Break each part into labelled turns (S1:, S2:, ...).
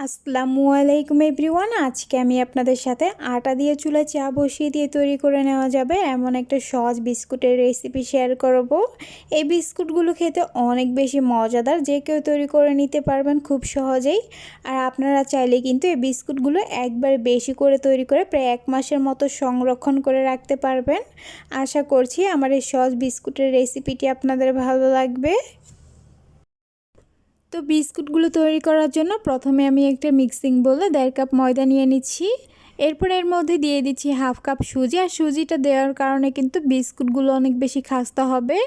S1: আসসালামু আলাইকুম এভরিওয়ান। আজকে আমি আপনাদের সাথে আটা দিয়ে চুলা চা বসিয়ে দিয়ে তৈরি করে নেওয়া যাবে। এমন একটা সহজ বিস্কুটের রেসিপি শেয়ার করব। এই বিস্কুটগুলো খেতে অনেক বেশি মজাদার। যে কেউ তৈরি করে নিতে পারবেন খুব সহজেই। আর আপনারা চাইলে কিন্তু এই বিস্কুটগুলো একবার বেশি করে তৈরি করে প্রায় এক মাসের মতো সংরক্ষণ করে রাখতে পারবেন। আশা করছি আমার এই সহজ বিস্কুটের রেসিপিটি আপনাদের ভালো লাগবে। তো বিস্কুটগুলো তৈরি করার জন্য প্রথমে আমি একটা মিক্সিং বলে দেড় কাপ ময়দা নিয়ে নিচ্ছি। এরপর এর মধ্যে দিয়ে দিচ্ছি হাফ কাপ সুজি। আর সুজিটা দেওয়ার কারণে কিন্তু বিস্কুটগুলো অনেক বেশি খাস্তা হবে।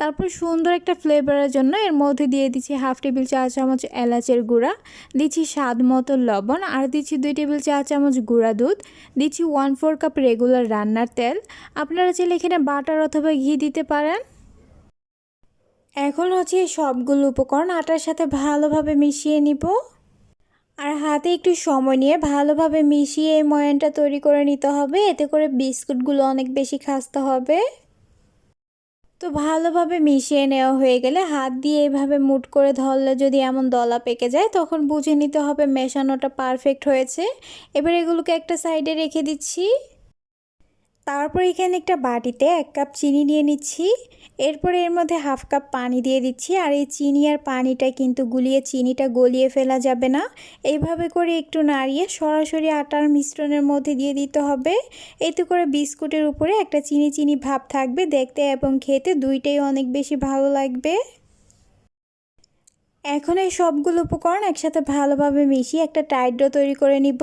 S1: তারপর সুন্দর একটা ফ্লেভারের জন্য এর মধ্যে দিয়ে দিচ্ছি হাফ টেবিল চা চামচ এলাচের গুঁড়া। দিচ্ছি স্বাদ মতো লবণ। আর দিচ্ছি দুই টেবিল চা চামচ গুঁড়া দুধ। দিচ্ছি ওয়ান ফোর কাপ রেগুলার রান্নার তেল। আপনারা চাইলে এখানে বাটার অথবা ঘি দিতে পারেন। এখন হচ্ছে সবগুলো উপকরণ আটার সাথে ভালোভাবে মিশিয়ে নিব। আর হাতে একটু সময় নিয়ে ভালোভাবে মিশিয়ে এই ময়ানটা তৈরি করে নিতে হবে। এতে করে বিস্কুটগুলো অনেক বেশি খাস্তে হবে। তো ভালোভাবে মিশিয়ে নেওয়া হয়ে গেলে হাত দিয়ে এভাবে মুট করে ধরলে যদি এমন দলা পেকে যায়, তখন বুঝে নিতে হবে মেশানোটা পারফেক্ট হয়েছে। এবার এগুলোকে একটা সাইডে রেখে দিচ্ছি। তারপর এখানে একটা বাটিতে এক কাপ চিনি নিয়ে নিচ্ছি। এরপরে এর মধ্যে হাফ কাপ পানি দিয়ে দিচ্ছি। আর এই চিনি আর পানিটা কিন্তু গুলিয়ে চিনিটা গলিয়ে ফেলা যাবে না। এইভাবে করে একটু নাড়িয়ে সরাসরি আটার মিশ্রণের মধ্যে দিয়ে দিতে হবে। এতে করে বিস্কুটের উপরে একটা চিনি চিনি ভাব থাকবে দেখতে এবং খেতে দুইটাই অনেক বেশি ভালো লাগবে। এখন এই সবগুলো উপকরণ একসাথে ভালোভাবে মিশিয়ে একটা টাইট ডো তৈরি করে নিব।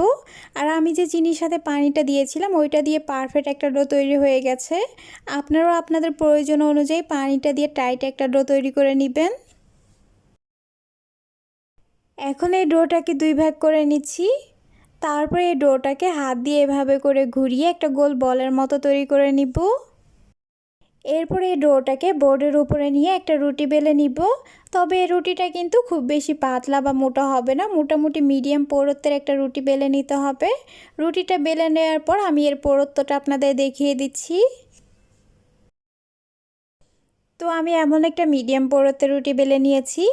S1: আর আমি যে চিনির সাথে পানিটা দিয়েছিলাম, ওইটা দিয়ে পারফেক্ট একটা ডো তৈরি হয়ে গেছে। আপনারাও আপনাদের প্রয়োজন অনুযায়ী পানিটা দিয়ে টাইট একটা ডো তৈরি করে নেবেন। এখন এই ডোটাকে দুই ভাগ করে নিচ্ছি। তারপরে এই ডোটাকে হাত দিয়ে এভাবে করে ঘুরিয়ে একটা গোল বলের মতো তৈরি করে নিব। এরপরে এই ডোটাকে বোর্ডের উপরে নিয়ে একটা রুটি বেলে নিব। তবে এই রুটিটা কিন্তু খুব বেশি পাতলা বা মোটা হবে না, মোটামুটি মিডিয়াম পরত্বের একটা রুটি বেলে নিতে হবে। রুটিটা বেলে নেওয়ার পর আমি এর পরত্বটা আপনাদের দেখিয়ে দিচ্ছি। তো আমি এমন একটা মিডিয়াম পরত্বের রুটি বেলে নিয়েছি।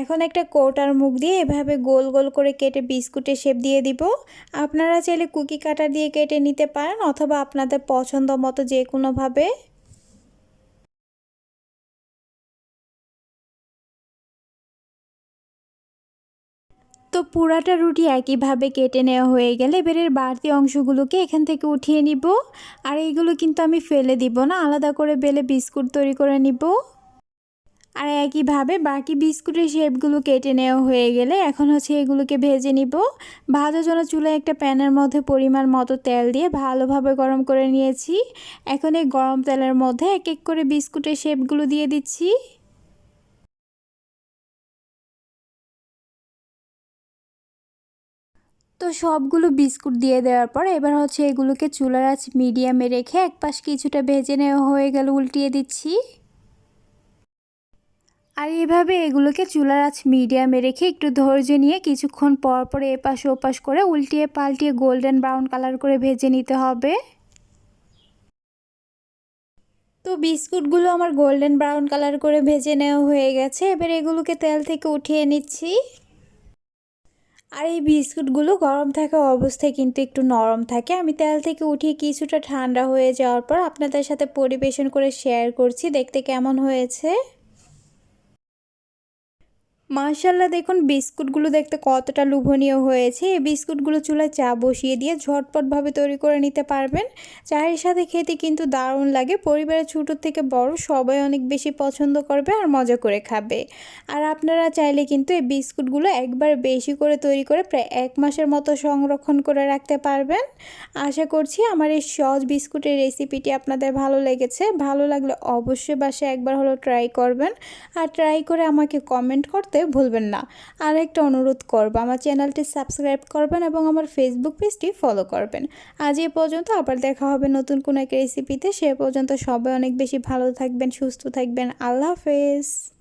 S1: এখন একটা কোটার মুখ দিয়ে এভাবে গোল গোল করে কেটে বিস্কুটের শেপ দিয়ে দিব। আপনারা চাইলে কুকি কাটা দিয়ে কেটে নিতে পারেন অথবা আপনাদের পছন্দ মতো যে কোনোভাবে। তো পুরাটা রুটি একইভাবে কেটে নেওয়া হয়ে গেলে এবারের বাড়তি অংশগুলোকে এখান থেকে উঠিয়ে নিব। আর এইগুলো কিন্তু আমি ফেলে দিব না, আলাদা করে বেলে বিস্কুট তৈরি করে নিব। আর একইভাবে বাকি বিস্কুটের শেপগুলো কেটে নেওয়া হয়ে গেলে এখন হচ্ছে এগুলোকে ভেজে নিব। ভাজার জন্য চুলায় একটা প্যানের মধ্যে পরিমাণ মতো তেল দিয়ে ভালোভাবে গরম করে নিয়েছি। এখন এই গরম তেলের মধ্যে এক এক করে বিস্কুটের শেপগুলো দিয়ে দিচ্ছি। তো সবগুলো বিস্কুট দিয়ে দেওয়ার পর এবার হচ্ছে এগুলোকে চুলার আঁচ মিডিয়ামে রেখে এক পাশ কিছুটা ভেজে নেওয়া হয়ে গেল, উল্টিয়ে দিচ্ছি। আর এভাবে এগুলোকে চুলার আঁচ মিডিয়ামে রেখে একটু ধৈর্য নিয়ে কিছুক্ষণ পর পর এপাশ ওপাশ করে উল্টিয়ে পাল্টিয়ে গোল্ডেন ব্রাউন কালার করে ভেজে নিতে হবে। তো বিস্কুটগুলো আমার গোল্ডেন ব্রাউন কালার করে ভেজে নেওয়া হয়ে গেছে, এবার এগুলোকে তেল থেকে উঠিয়ে নিচ্ছি। আর এই বিস্কুটগুলো গরম থাকা অবস্থায় কিন্তু একটু নরম থাকে। আমি তেল থেকে উঠিয়ে কিছুটা ঠান্ডা হয়ে যাওয়ার পর আপনাদের সাথে পরিবেশন করে শেয়ার করছি। দেখতে কেমন হয়েছে? মার্শাল্লাহ দেখুন বিস্কুটগুলো দেখতে কতটা লোভনীয় হয়েছে। এই বিস্কুটগুলো চুলায় চা বসিয়ে দিয়ে ঝটপটভাবে তৈরি করে নিতে পারবেন। চায়ের সাথে খেতে কিন্তু দারুণ লাগে। পরিবারের ছোটো থেকে বড় সবাই অনেক বেশি পছন্দ করবে আর মজা করে খাবে। আর আপনারা চাইলে কিন্তু এই বিস্কুটগুলো একবার বেশি করে তৈরি করে প্রায় এক মাসের মতো সংরক্ষণ করে রাখতে পারবেন। আশা করছি আমার এই সহজ বিস্কুটের রেসিপিটি আপনাদের ভালো লেগেছে। ভালো লাগলে অবশ্যই বাসায় একবার হলো ট্রাই করবেন। আর ট্রাই করে আমাকে কমেন্ট করতে করতে ভুলবেন না। আর একটা অনুরোধ করব, আমার চ্যানেলটি সাবস্ক্রাইব করবেন এবং আমার ফেসবুক পেজটি ফলো করবেন। আজ এ পর্যন্ত, আবার দেখা হবে নতুন কোনো এক রেসিপিতে সে পর্যন্ত সবাই অনেক বেশি ভালো থাকবেন, সুস্থ থাকবেন। আল্লাহ হাফেজ।